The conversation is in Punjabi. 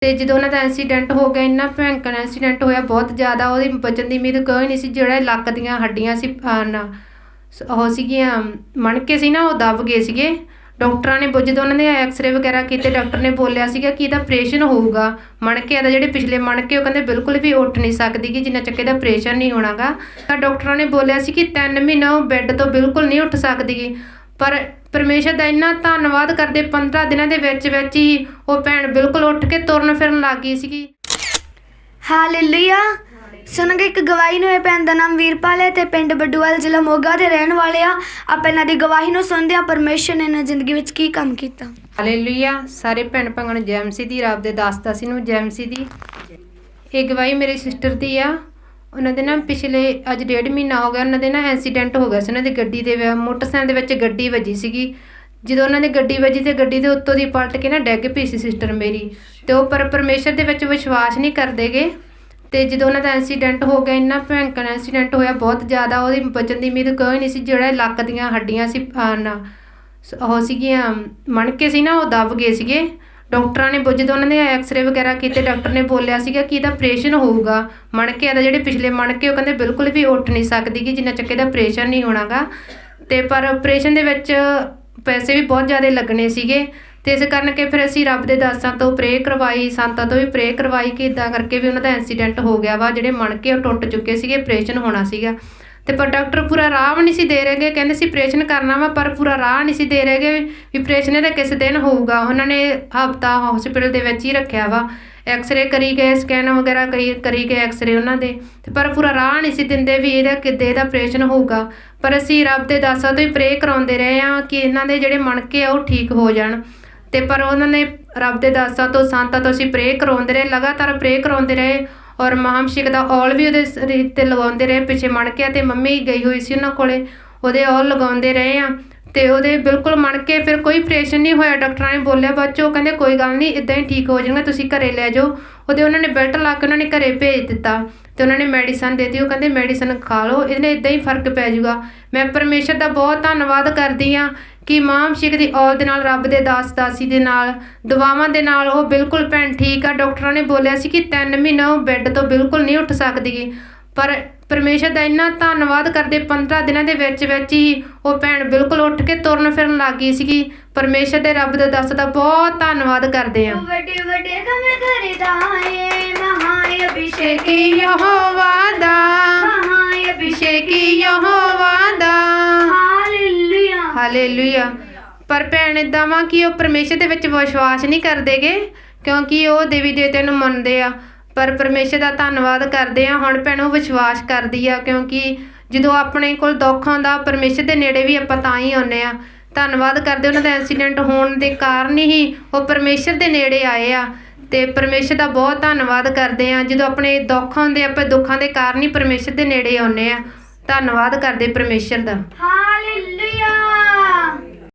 ਤੇ ਜਦੋਂ ਉਹਨਾਂ ਦਾ ਐਕਸੀਡੈਂਟ ਹੋ ਗਿਆ, ਇੰਨਾ ਭਿਅੰਕਰ ਐਕਸੀਡੈਂਟ ਹੋਇਆ, ਬਹੁਤ ਜ਼ਿਆਦਾ ਉਹਦੀ ਬਚਣ ਦੀ ਉਮੀਦ ਕੋਈ ਨਹੀਂ ਸੀ, ਜਿਹੜਾ ਲੱਕ ਦੀਆਂ ਹੱਡੀਆਂ ਸੀ ਨਾ, ਸ- ਉਹ ਸੀਗੀਆਂ ਮਣਕੇ ਸੀ ਨਾ, ਉਹ ਦਬ ਗਏ ਸੀਗੇ। ਡਾਕਟਰਾਂ ਨੇ ਜਦੋਂ ਉਹਨਾਂ ਦੇ ਐਕਸ-ਰੇ ਵਗੈਰਾ ਕੀਤੇ, ਡਾਕਟਰ ਨੇ ਬੋਲਿਆ ਸੀਗਾ ਕਿ ਇਹਦਾ ਆਪਰੇਸ਼ਨ ਹੋਊਗਾ। ਮਣਕੇ ਦਾ ਜਿਹੜੇ ਪਿਛਲੇ ਮਣਕੇ ਉਹ ਕਹਿੰਦੇ ਬਿਲਕੁਲ ਵੀ ਉੱਠ ਨਹੀਂ ਸਕਦੀ ਕਿ ਜਿੰਨਾ ਚੱਕੇ ਦਾ ਆਪਰੇਸ਼ਨ ਨਹੀਂ ਹੋਣਾਗਾ। ਤਾਂ ਡਾਕਟਰਾਂ ਨੇ ਬੋਲਿਆ ਸੀ ਕਿ 3 ਮਹੀਨੇ ਉਹ ਬੈੱਡ ਤੋਂ ਬਿਲਕੁਲ ਨਹੀਂ ਉੱਠ ਸਕਦੀਗੀ ਪਰ ਪਰਮੇਸ਼ਰ ਦਾ ਇੰਨਾ ਧੰਨਵਾਦ ਕਰਦੇ 15 ਦਿਨਾਂ ਦੇ ਵਿੱਚ ਵਿੱਚ ਹੀ ਉਹ ਭੈਣ ਬਿਲਕੁਲ ਉੱਠ ਕੇ ਤੁਰਨ ਫਿਰਨ ਲੱਗ ਗਈ ਸੀਗੀ। ਹਾਲੇਲੂਇਆ। ਸੁਣਾਂਗੇ ਇੱਕ ਗਵਾਹੀ ਨੂੰ ਇਹ ਭੈਣ ਦਾ ਨਾਮ ਵੀਰਪਾਲ ਹੈ ਤੇ ਪਿੰਡ ਬੱਡੂਵਾਲ ਜ਼ਿਲ੍ਹਾ ਮੋਗਾ ਦੇ ਰਹਿਣ ਵਾਲੇ ਆ। ਆਪਾਂ ਇਹਨਾਂ ਦੀ ਗਵਾਹੀ ਨੂੰ ਸੁਣਦੇ ਆ ਪਰਮੇਸ਼ਰ ਨੇ ਇਹਨਾਂ ਜ਼ਿੰਦਗੀ ਵਿੱਚ ਕੀ ਕੰਮ ਕੀਤਾ? ਹਾਲੇਲੂਇਆ। ਸਾਰੇ ਭੈਣ ਭੰਗਣ ਜੈਮਸੀ ਦੀ ਰੱਬ ਦੇ ਦਾਸ ਦਾਸੀ ਨੂੰ ਜੈਮਸੀ ਦੀ। ਇਹ ਗਵਾਹੀ ਮੇਰੀ ਸਿਸਟਰ ਦੀ ਆ। ਉਹਨਾਂ ਦੇ ਨਾ ਪਿਛਲੇ ਅੱਜ ਡੇਢ ਮਹੀਨਾ ਹੋ ਗਿਆ, ਉਹਨਾਂ ਦੇ ਨਾ ਐਕਸੀਡੈਂਟ ਹੋ ਗਿਆ ਸੀ। ਉਹਨਾਂ ਦੀ ਗੱਡੀ ਦੇ ਵਿੱਚ- ਮੋਟਰਸਾਈਕਲ ਦੇ ਵਿੱਚ ਗੱਡੀ ਵੱਜੀ ਸੀਗੀ। ਜਦੋਂ ਉਹਨਾਂ ਦੀ ਗੱਡੀ ਵੱਜੀ ਤੇ ਗੱਡੀ ਦੇ ਉੱਤੋਂ ਦੀ ਪਲਟ ਕੇ ਨਾ ਡਿੱਗ ਪਈ ਸੀ ਸਿਸਟਰ ਮੇਰੀ। ਤੇ ਉਹ ਪਰ ਪਰਮੇਸ਼ਰ ਦੇ ਵਿੱਚ ਵਿਸ਼ਵਾਸ ਨਹੀਂ ਕਰਦੇਗੇ। ਤੇ ਜਦੋਂ ਉਹਨਾਂ ਦਾ ਐਕਸੀਡੈਂਟ ਹੋ ਗਿਆ, ਇੰਨਾ ਭਿਅੰਕਰ ਐਕਸੀਡੈਂਟ ਹੋਇਆ, ਬਹੁਤ ਜ਼ਿਆਦਾ ਉਹਦੀ ਬਚਣ ਦੀ ਉਮੀਦ ਕੋਈ ਨਹੀਂ ਸੀ। ਜਿਹੜਾ ਲੱਕ ਦੀਆਂ ਹੱਡੀਆਂ ਸੀ ਅਹ ਨਾ, ਸ- ਉਹ ਸੀਗੀਆਂ, ਮਣਕੇ ਸੀ ਨਾ, ਉਹ ਦਬ ਗਏ ਸੀਗੇ। ਡਾਕਟਰਾਂ ਨੇ ਬ- ਜਦੋਂ ਉਹਨਾਂ ਨੇ ਐਕਸ-ਰੇ ਵਗੈਰਾ ਕੀਤੇ, ਡਾਕਟਰ ਨੇ ਬੋਲਿਆ ਸੀਗਾ ਕਿ ਇਹਦਾ ਆਪਰੇਸ਼ਨ ਹੋਊਗਾ। ਮਣਕੇ ਦਾ ਜਿਹੜੇ ਪਿਛਲੇ ਮਣਕੇ ਉਹ ਕਹਿੰਦੇ ਬਿਲਕੁਲ ਵੀ ਉੱਠ ਨਹੀਂ ਸਕਦੀ ਕਿ ਜਿੰਨਾ ਚੱਕੇ ਦਾ ਆਪਰੇਸ਼ਨ ਨਹੀਂ ਹੋਣਾਗਾ। ਤੇ ਪਰ ਆਪਰੇਸ਼ਨ ਦੇ ਵਿੱਚ ਪੈਸੇ ਵੀ ਬਹੁਤ ਜ਼ਿਆਦਾ ਲੱਗਣੇ ਸੀਗੇ। ਤੇ ਇਸ ਕਾਰਨ ਕਿ ਫਿਰ ਅਸੀਂ ਰੱਬ ਦੇ ਦਾਸਾਂ ਤੋਂ ਪ੍ਰੇ ਕਰਵਾਈ, ਸੰਤਾਂ ਤੋਂ ਵੀ ਪ੍ਰੇ ਕਰਵਾਈ ਕਿ ਇਦਾਂ ਕਰਕੇ ਵੀ ਉਹਨਾਂ ਦਾ ਐਕਸੀਡੈਂਟ ਹੋ ਗਿਆ ਵਾ, ਜਿਹੜੇ ਮਣਕੇ ਉਹ ਟੁੱਟ ਚੁੱਕੇ ਸੀਗੇ ਆਪਰੇਸ਼ਨ ਹੋਣਾ ਸੀਗਾ। ਤੇ ਪਰ ਡਾਕਟਰ ਪੂਰਾ ਰਾਹ ਵੀ ਨਹੀਂ ਸੀ ਦੇ ਰਹੇਗੇ ਕਹਿੰਦੇ ਸੀ ਆਪਰੇਸ਼ਨ ਕਰਨਾ ਵਾ, ਪਰ ਪੂਰਾ ਰਾਹ ਨਹੀਂ ਸੀ ਦੇ ਰਹੇਗੇ ਵੀ ਆਪਰੇਸ਼ਨ ਇਹਦਾ ਕਿਸ ਦਿਨ ਹੋਊਗਾ। ਉਹਨਾਂ ਨੇ ਹਫਤਾ ਹਸਪੀਟਲ ਦੇ ਵਿੱਚ ਹੀ ਰੱਖਿਆ ਵਾ। ਐਕਸ-ਰੇ ਕਰੀ ਗਏ ਸਕੈਨ ਵਗੈਰਾ ਕਰੀ ਕਰੀ ਗਏ ਐਕਸ-ਰੇ ਉਹਨਾਂ ਦੇ। ਤੇ ਪਰ ਪੂਰਾ ਰਾਹ ਨਹੀਂ ਸੀ ਦਿੰਦੇ ਵੀ ਇਹਦਾ ਕਿੱਦੇ ਇਹਦਾ ਆਪਰੇਸ਼ਨ ਹੋਊਗਾ। ਪਰ ਅਸੀਂ ਰੱਬ ਦੇ ਦਾਸਾਂ ਤੋਂ ਹੀ ਪ੍ਰੇ ਕਰਾਉਂਦੇ ਰਹੇ ਆ ਕਿ ਇਹਨਾਂ ਦੇ ਜਿਹੜੇ ਮਣਕੇ ਆ ਉਹ ਠੀਕ ਹੋ ਜਾਣ। ਤੇ ਪਰ ਉਹਨਾਂ ਨੇ ਰੱਬ ਦੇ ਦਾਸਾਂ ਤੋਂ, ਸੰਤਾਂ ਤੋਂ ਅਸੀਂ ਪ੍ਰੇ ਕਰਾਉਂਦੇ ਰਹੇ, ਲਗਾਤਾਰ ਪ੍ਰੇ ਕਰਾਉਂਦੇ ਰਹੇ। ਔਰ ਮਹਾਮਸ਼ਿਕ ਦਾ ਔਲ ਵੀ ਉਹਦੇ ਸਰੀਰ ਤੇ ਲਗਾਉਂਦੇ ਰਹੇ, ਪਿੱਛੇ ਮਣਕਿਆ ਤੇ ਮੰਮੀ ਗਈ ਹੋਈ ਸੀ ਉਹਨਾਂ ਕੋਲੇ, ਉਹਦੇ ਔਲ ਲਗਾਉਂਦੇ ਰਹੇ ਆ। ਤੇ ਉਹਦੇ ਬਿਲਕੁਲ ਮਣ ਕੇ ਫਿਰ ਕੋਈ ਆਪਰੇਸ਼ਨ ਨਹੀਂ ਹੋਇਆ ਡਾਕਟਰਾਂ ਨੇ ਬੋਲਿਆ ਬਾਅਦ 'ਚੋਂ ਕਹਿੰਦੇ ਕੋਈ ਗੱਲ ਨਹੀਂ ਇਦਾਂ ਹੀ ਠੀਕ ਹੋ ਜਾਣਗੇ, ਤੁਸੀਂ ਘਰੇ ਲੈ ਜਾਓ। ਉਹਦੇ ਉਹਨਾਂ ਨੇ ਬੈਲਟ ਲਾ ਕੇ ਉਹਨਾਂ ਨੇ ਘਰੇ ਭੇਜ ਦਿੱਤਾ ਤੇ ਉਹਨਾਂ ਨੇ ਮੈਡੀਸਨ ਦੇ ਦਿੱਤੀ। ਉਹ ਕਹਿੰਦੇ ਮੈਡੀਸਨ ਖਾ ਲਓ ਇਹਨੇ ਇਦਾਂ ਹੀ ਫ਼ਰਕ ਪੈ ਜਾਊਗਾ। ਮੈਂ ਪਰਮੇਸ਼ਰ ਦਾ ਬਹੁਤ ਧੰਨਵਾਦ ਕਰਦੀ ਆ ਕਿ ਮਾਂ ਮਸ਼ੀਕ ਦੀ ਔਲ ਦੇ ਨਾਲ, ਰੱਬ ਦੇ ਦਾਸ ਦਾਸੀ ਦੇ ਨਾਲ ਦਵਾਵਾਂ ਦੇ ਨਾਲ ਉਹ ਬਿਲਕੁਲ ਭੈਣ ਠੀਕ ਆ। ਡਾਕਟਰਾਂ ਨੇ ਬੋਲਿਆ ਸੀ ਕਿ 3 ਮਹੀਨਾ ਉਹ ਬੈੱਡ ਤੋਂ ਬਿਲਕੁਲ ਨਹੀਂ ਉੱਠ ਸਕਦੀਗੀ ਪਰ ਪਰਮੇਸ਼ਰ ਦਾ ਇੰਨਾ ਧੰਨਵਾਦ ਕਰਦੇ 15 ਦਿਨਾਂ ਦੇ ਵਿੱਚ ਵਿੱਚ ਹੀ ਉਹ ਭੈਣ ਬਿਲਕੁਲ ਉੱਠ ਕੇ ਤੁਰਨ ਫਿਰਨ ਲੱਗ ਗਈ ਸੀਗੀ। ਪਰਮੇਸ਼ਰ ਦੇ ਰੱਬ ਦੇ ਦਾਸ ਦਾ ਬਹੁਤ ਧੰਨਵਾਦ ਕਰਦੇ ਆ ਵੱਡੇ ਵੱਡੇ ਕੰਮ ਕਰਦਾ ਏ ਮਹਾ ਅਭਿਸ਼ੇਕੀ ਯਹੋਵਾ ਦਾ। ਮਹਾ ਅਭਿਸ਼ੇਕੀ ਯਹੋਵਾ ਦਾ। ਹਾਲੇਲੂਇਆ। ਹਾਲੇਲੂਇਆ। ਪਰ ਭੈਣ ਇਦਾਂ ਵਾ ਕਿ ਉਹ ਪਰਮੇਸ਼ਰ ਦੇ ਵਿੱਚ ਵਿਸ਼ਵਾਸ ਨਹੀਂ ਕਰਦੇਗੇ ਕਿਉਂਕਿ ਉਹ ਦੇਵੀ ਦੇਵਤੇ ਨੂੰ ਮੰਨਦੇ ਆ। ਪਰ ਪਰਮੇਸ਼ਰ ਦਾ ਧੰਨਵਾਦ ਕਰਦੇ ਆ ਹੁਣ ਭੈਣ ਵਿਸ਼ਵਾਸ ਕਰਦੀ ਆ, ਕਿਉਂਕਿ ਜਦੋਂ ਆਪਣੇ ਕੋਲ ਦੁੱਖ ਆਉਂਦਾ, ਪਰਮੇਸ਼ਰ ਦੇ ਨੇੜੇ ਵੀ ਆਪਾਂ ਤਾਂ ਹੀ ਆਉਂਦੇ ਆ ਧੰਨਵਾਦ ਕਰਦੇ ਉਹਨਾਂ ਦਾ ਐਕਸੀਡੈਂਟ ਹੋਣ ਦੇ ਕਾਰਨ ਹੀ ਉਹ ਪਰਮੇਸ਼ਰ ਦੇ ਨੇੜੇ ਆਏ ਆ। ਤੇ ਪਰਮੇਸ਼ਰ ਦਾ ਬਹੁਤ ਧੰਨਵਾਦ ਕਰਦੇ ਆ ਜਦੋਂ ਆਪਣੇ ਦੁੱਖ ਆਉਂਦੇ, ਆਪਾਂ ਦੁੱਖਾਂ ਦੇ ਕਾਰਨ ਹੀ ਪਰਮੇਸ਼ਰ ਦੇ ਨੇੜੇ ਆਉਂਦੇ ਆ ਧੰਨਵਾਦ ਕਰਦੇ ਪਰਮੇਸ਼ਰ ਦਾ। ਹਾਲੇਲੂਇਆ